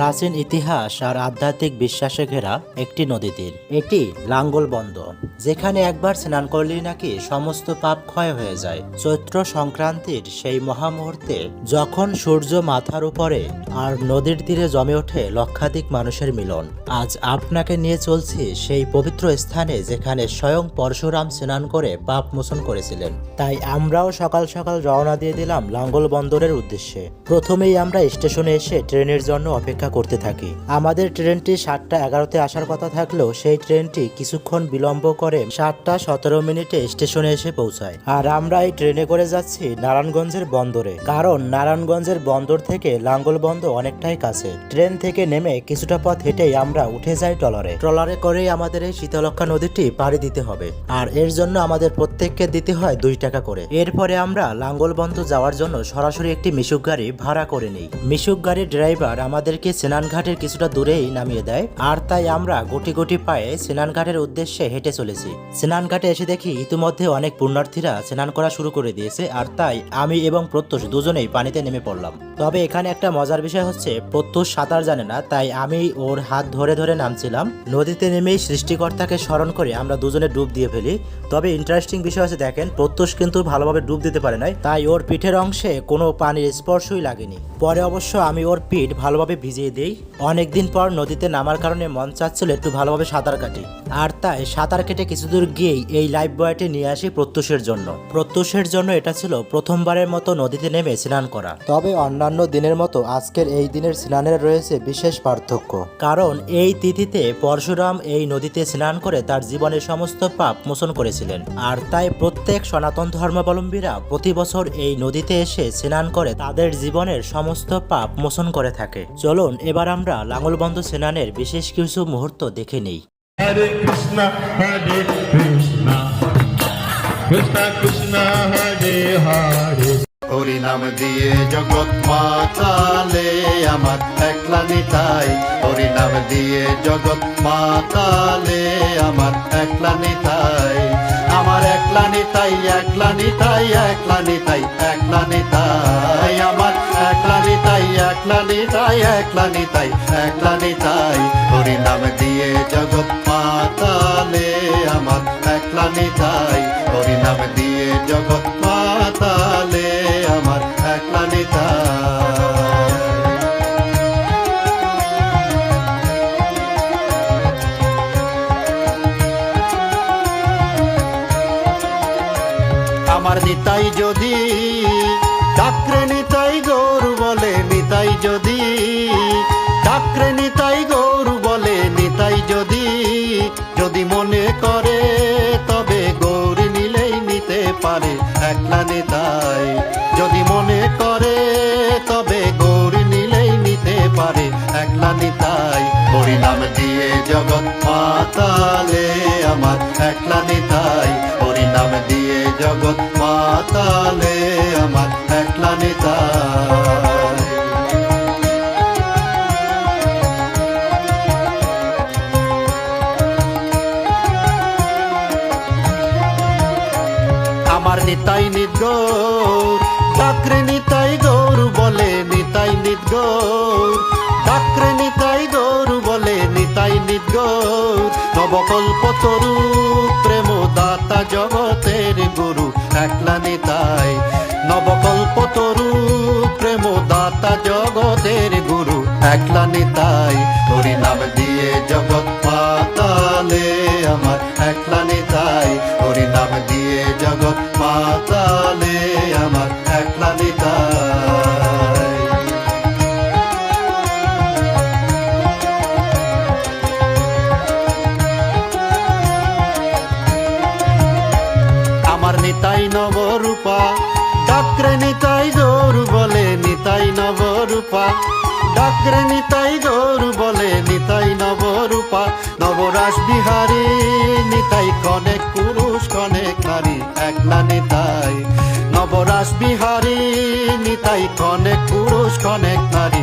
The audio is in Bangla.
প্রাচীন ইতিহাস আর আধ্যাত্মিক বিশ্বাসে ঘেরা একটি নদী তীর এটি লাঙ্গলবন্দ যেখানে একবার স্নান করলেই নাকি সমস্ত পাপ ক্ষয় হয়ে যায়। চৈত্র সংক্রান্তির সেই মহামুহূর্তে যখন সূর্য মাথার উপরে আর নদীর তীরে জমে ওঠে লক্ষাধিক মানুষের মিলন, আজ আপনাকে নিয়ে চলছি সেই পবিত্র স্থানে যেখানে স্বয়ং পরশুরাম স্নান করে পাপ মোচন করেছিলেন। তাই আমরাও সকাল সকাল রওনা দিয়ে দিলাম লাঙ্গল বন্দরের উদ্দেশ্যে। প্রথমেই আমরা স্টেশনে এসে ট্রেনের জন্য অপেক্ষা করতে থাকি। আমাদের ট্রেনটি সাতটা এগারোতে আসার কথা থাকলেও সেই ট্রেনটি কিছুক্ষণ বিলম্ব করে সাতটা সতেরো মিনিটে স্টেশনে এসে পৌঁছায়। আর আমরা এই ট্রেনে করে যাচ্ছি নারায়ণগঞ্জের বন্দরে। কারণ নারায়ণগঞ্জের বন্দর থেকে লাঙ্গল বন্দর অনেকটাই কাছে। ট্রেন থেকে নেমে কিছুটা পথ হেঁটেই আমরা উঠে যাই ট্রলারে। ট্রলারে করেই আমাদের এই শীতলক্ষা নদীটি পাড়ি দিতে হবে। আর এর জন্য আমাদের প্রত্যেককে দিতে হয় দুই টাকা করে। এরপরে আমরা লাঙ্গলবন্ধ যাওয়ার জন্য সরাসরি একটি মিশুক গাড়ি ভাড়া করে নিই। মিশুক গাড়ির ড্রাইভার আমাদেরকে স্নানঘাটের কিছুটা দূরেই নামিয়ে দেয়। আর তাই আমরা গুটি গুটি পায়ে স্নানঘাটের উদ্দেশ্যে হেঁটে চলেছি। স্নানঘাটে এসে দেখি ইতিমধ্যে অনেক পুণ্যার্থীরা স্নান করা শুরু করে দিয়েছে। আর তাই আমি এবং প্রত্যুষ দুজনেই পানিতে নেমে পড়লাম। তবে এখানে একটা মজার বিষয় হচ্ছে, প্রত্যুষ সাঁতার জানে না, তাই আমি ওর হাত ধরে ধরে নামছিলাম। নদীতে নেমেই সৃষ্টিকর্তাকে স্মরণ করে আমরা দুজনে ডুব দিয়ে ফেলি। তবে ইন্টারেস্টিং বিষয় আছে দেখেন, প্রত্যুষ কিন্তু ভালোভাবে ডুব দিতে পারে নাই। তাই ওর পিঠের অংশে কোনো পানির স্পর্শই লাগেনি। পরে অবশ্য আমি ওর পিঠ ভালোভাবে ভিজিয়ে দিই। অনেকদিন পর নদীতে নামার কারণে মন চাচ্ছিল একটু ভালোভাবে সাঁতার কাটি। আর তাই সাঁতার কেটে কিছু দূর গিয়েই এই লাইফ বয়টি নিয়ে আসি প্রত্যুষের জন্য। প্রত্যুষের জন্য এটা ছিল প্রথমবারের মতো নদীতে নেমে স্নান করা। তবে অন্যান্য দিনের মতো আজকের এই দিনের স্নানের রয়েছে বিশেষ পার্থক্য। কারণ এই তিথিতে পরশুরাম এই নদীতে স্নান করে তার জীবনের সমস্ত পাপ মোচন করেছিলেন। আর তাই প্রত্যেক সনাতন ধর্মাবলম্বীরা প্রতি বছর এই নদীতে এসে স্নান করে তাদের জীবনের সমস্ত পাপ মোচন করে থাকে। চলুন এবার আমরা লাঙ্গলবন্ধ স্নানের বিশেষ কিছু মুহূর্ত দেখে নেই. হরি নাম দিয়ে জগৎ মাতালে আমার একলা নিতাই। হরি নাম দিয়ে জগৎ মাতালে আমার একলা নিতাই। আমার একলা নিতাই একলা নিতাই একলা নিতাই একলা নিতাই। আমার একলা নিতাই হরি নাম দিয়ে জগৎ মাতালে আমার নিতাই। হরি নাম দিয়ে জগৎ মাতালে আমার আমার নিতাই যদি ডাকরে নিতাই গৌর বলে নিতাই যদি, ডাকরে নিতাই গৌর বলে নিতাই যদি যদি মনে করে তবে গৌর নিলেই নিতে পারে একলা নিতাই। যদি মনে করে তবে গৌর নিলেই নিতে পারে একলা নিতাই। হরিনাম দিয়ে জগৎ পাতালে আমার একলা আমার নিতাই নিত গৌর ডাকরে নিতাই গৌর বলে নিতাই নিত গৌর ডাকরে নিতাই গৌর বলে নিতাই নিত গৌর নবকল্প তরু প্রেম দাতা জগতের গুরু, একলা নিতাই। নবকল্প তরু প্রেম দাতা জগতের গুরু, একলা নিতাই। হরি নাম নিতাই নবরূপা, ডাকরে নিতাই গৌর বলে নিতাই নবরূপা, ডাকরে নিতাই গৌর বলে নিতাই নবরূপা নবরাস বিহারী, নিতাই কনেক পুরুষ, কনেক নারী, একলা নিতাই। নবরাস বিহারী, নিতাই কনেক পুরুষ, কনেক নারী